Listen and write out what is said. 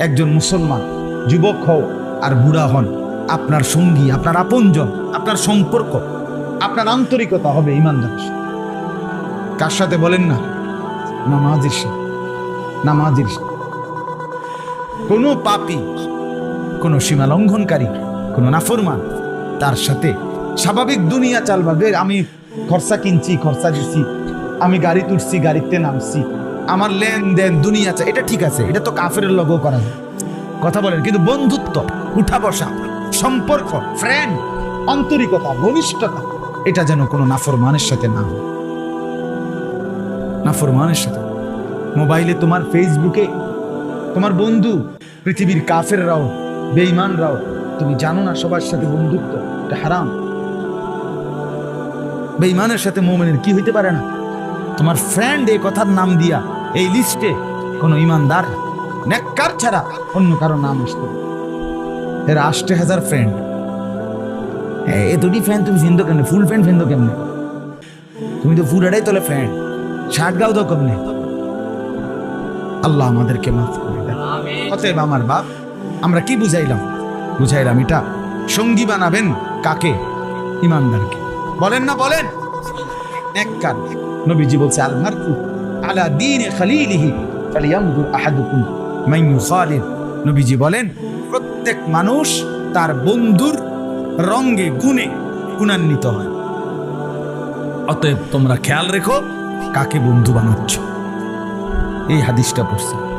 একজন মুসলমান, যুবক হও আর বুড়া হন, আপনার সঙ্গী, আপনার আপনজন, আপনার সম্পর্ক, আপনার আন্তরিকতা হবে ইমানদার। কার সাথে বলেন না? নামাজির নামাজির কোনো পাপি, কোনো সীমা লঙ্ঘনকারী, কোনো নাফরমান, তার সাথে স্বাভাবিক দুনিয়া চালবাবে আমি খরচা কিনছি, খরচা দিছি, আমি গাড়ি তুলছি, গাড়িতে নামছি আমার লেনদেন দুনিয়া চা এটা ঠিক আছে, এটা তো কাফের লগও করা যায়। কথা বলেন, কিন্তু বন্ধুত্ব, উঠা বসা, সম্পর্ক ফ্রেন্ড আন্তরিকতা, ঘনিষ্ঠতা, এটা যেন কোনো নাফরমানের সাথে না হয়। নাফরমানের সাথে। মোবাইলে তোমার ফেসবুকে, তোমার বন্ধু, পৃথিবীর কাফের রাও কাফেররাও, বেঈমানরাও, তুমি জানো না সবার সাথে বন্ধুত্ব, এটা হারাম। বেঈমানের সাথে মোমেনের কি হইতে পারে না? তোমার ফ্রেন্ড এই কথার নাম দিয়া এই লিস্টে কোনো ইমানদার নেককার ছাড়া অন্য কারও নাম আসতো এর আষ্টে হাজার ফ্রেন্ড এ দুটি ফ্যান তুমি ফিন্দো কেমনে? ফুল ফ্রেন্ড ফিন্দো কেমনে? তুমি তো ফুল এটাই তোলে ফ্রেন্ড শার্ট গাও তো কেমনে? আল্লাহ আমাদেরকে মাফ করে দেন। অতএব আমার বাপ আমরা কি বুঝাইলাম? বুঝাইলাম এটা সঙ্গী বানাবেন কাকে? ইমানদারকে। বলেন না বলেন। নেককার। নবীজি বলছে, আল মারফু আলা দিন নবীজি বলেন, প্রত্যেক মানুষ তার বন্ধুর রঙ্গে গুণে গুণান্বিত হয়। অতএব তোমরা খেয়াল রেখো কাকে বন্ধু বানাচ্ছ। এই হাদিসটা পড়ছি।